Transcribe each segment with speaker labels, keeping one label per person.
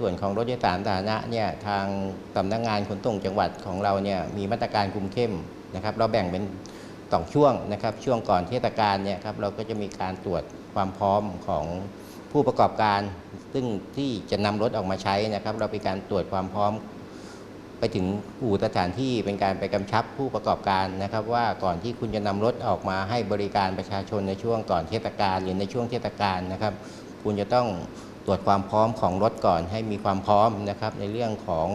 Speaker 1: ส่วนของรถโดยสารสาธารณะเนี่ยทางสำนักงานขนส่งจังหวัดของเราเนี่ยมีมาตรการคุมเข้มนะครับ เราแบ่งเป็นสองช่วงนะครับ ช่วงก่อนเทศกาลเนี่ยครับเราก็จะมีการตรวจความพร้อมของผู้ประกอบการ ซึ่งที่จะนำรถออกมาใช้นะครับ เราเป็นการตรวจความพร้อม ไปถึงอู่สถานที่เป็นการไปกำชับผู้ประกอบการนะครับ ว่าก่อนที่คุณจะนำรถออกมาให้บริการประชาชนในช่วงก่อนเทศกาลหรือในช่วงเทศกาลนะครับ คุณจะต้อง รวจความพร้อมของรถก่อนให้มีความพร้อมนะครับในเรื่องของ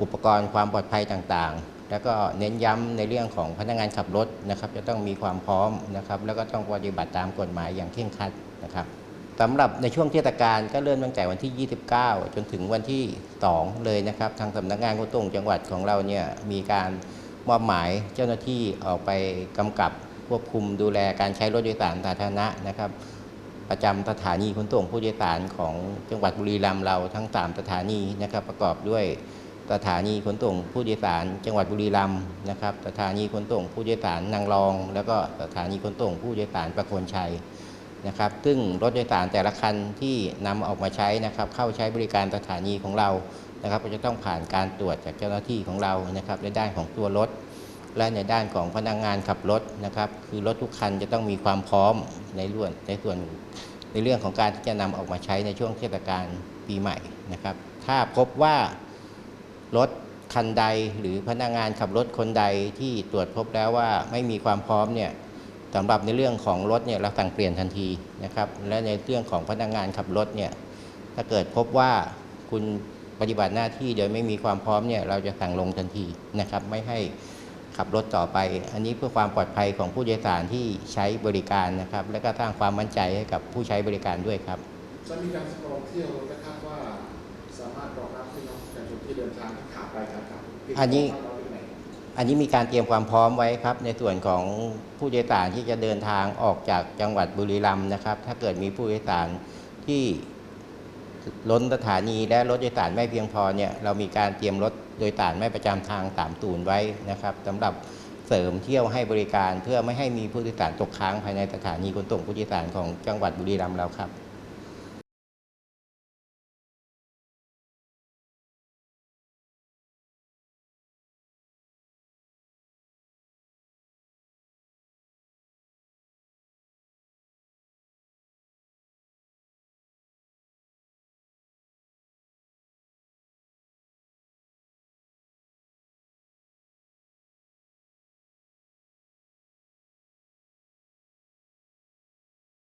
Speaker 1: อุปกรณ์ความปลอดภัยต่างๆ แล้วก็เน้นย้ำในเรื่องของพนักงานขับรถนะครับจะต้องมีความพร้อมนะครับแล้วก็ต้องปฏิบัติตามกฎหมายอย่างเคร่งครัดนะครับสำหรับในช่วงเทศกาลก็เริ่มตั้งแต่วันที่ 29 จนถึงวันที่ 2 เลยนะครับทางสำนักงานขนส่งจังหวัดของเราเนี่ยมีการมอบหมายเจ้าหน้าที่ออกไปกำกับควบคุมดูแลการใช้รถโดยสารสาธารณะนะครับ ประจำสถานีขนส่งผู้โดยสารของจังหวัดบุรีรัมย์เราทั้ง 3 สถานีนะครับ ประกอบด้วยสถานีขนส่งผู้โดยสาร จังหวัดบุรีรัมย์นะครับ สถานีขนส่งผู้โดยสารนางรอง แล้วก็สถานีขนส่งผู้โดยสารประโคนชัยนะครับ ซึ่งรถโดยสารแต่ละคันที่นำออกมาใช้นะครับ เข้าใช้บริการสถานีของเรานะครับ ก็จะต้องผ่านการตรวจจากเจ้าหน้าที่ของเรานะครับในด้านของตัวรถ และในด้านของพนักงานขับรถนะครับ คือรถทุกคันจะต้องมีความพร้อมในเรื่องในส่วนในเรื่องของการที่จะนำออกมาใช้ในช่วงเทศกาลปีใหม่นะครับ ถ้าพบว่ารถคันใดหรือพนักงานขับรถคนใดที่ตรวจพบแล้วว่าไม่มีความพร้อมเนี่ยสำหรับในเรื่องของรถเนี่ยเราสั่งเปลี่ยนทันทีนะครับและในเรื่องของพนักงานขับรถเนี่ยถ้าเกิดพบว่าคุณปฏิบัติหน้าที่โดยไม่มีความพร้อมเนี่ยเราจะสั่งลงทันทีนะครับ ไม่ให้ ขับรถต่อไป อันนี้เพื่อความปลอดภัยของผู้โดยสารที่ใช้บริการนะครับ และก็สร้างความมั่นใจให้กับผู้ใช้บริการด้วยครับ
Speaker 2: จะมีการสำรองเที่ยวนะครับว่าสามารถรองรับพี่น้องประชาชนที่เดินทางทั้งขาไปขากลับ
Speaker 1: อันนี้
Speaker 2: เราเป็นไหน
Speaker 1: อันนี้มีการเตรียมความพร้อมไว้ครับ ในส่วนของผู้โดยสารที่จะเดินทางออกจากจังหวัดบุรีรัมย์นะครับ ถ้าเกิดมีผู้โดยสารที่ ล้นสถานีและรถโดยสารไม่เพียงพอเนี่ยเรามีการเตรียมรถโดยสารไม่ประจำทางสามตูนไว้นะครับสำหรับเสริมเที่ยวให้บริการเพื่อไม่ให้มีผู้โดยสารตกค้างภายในสถานีขนส่งผู้โดยสารของจังหวัดบุรีรัมย์เราครับ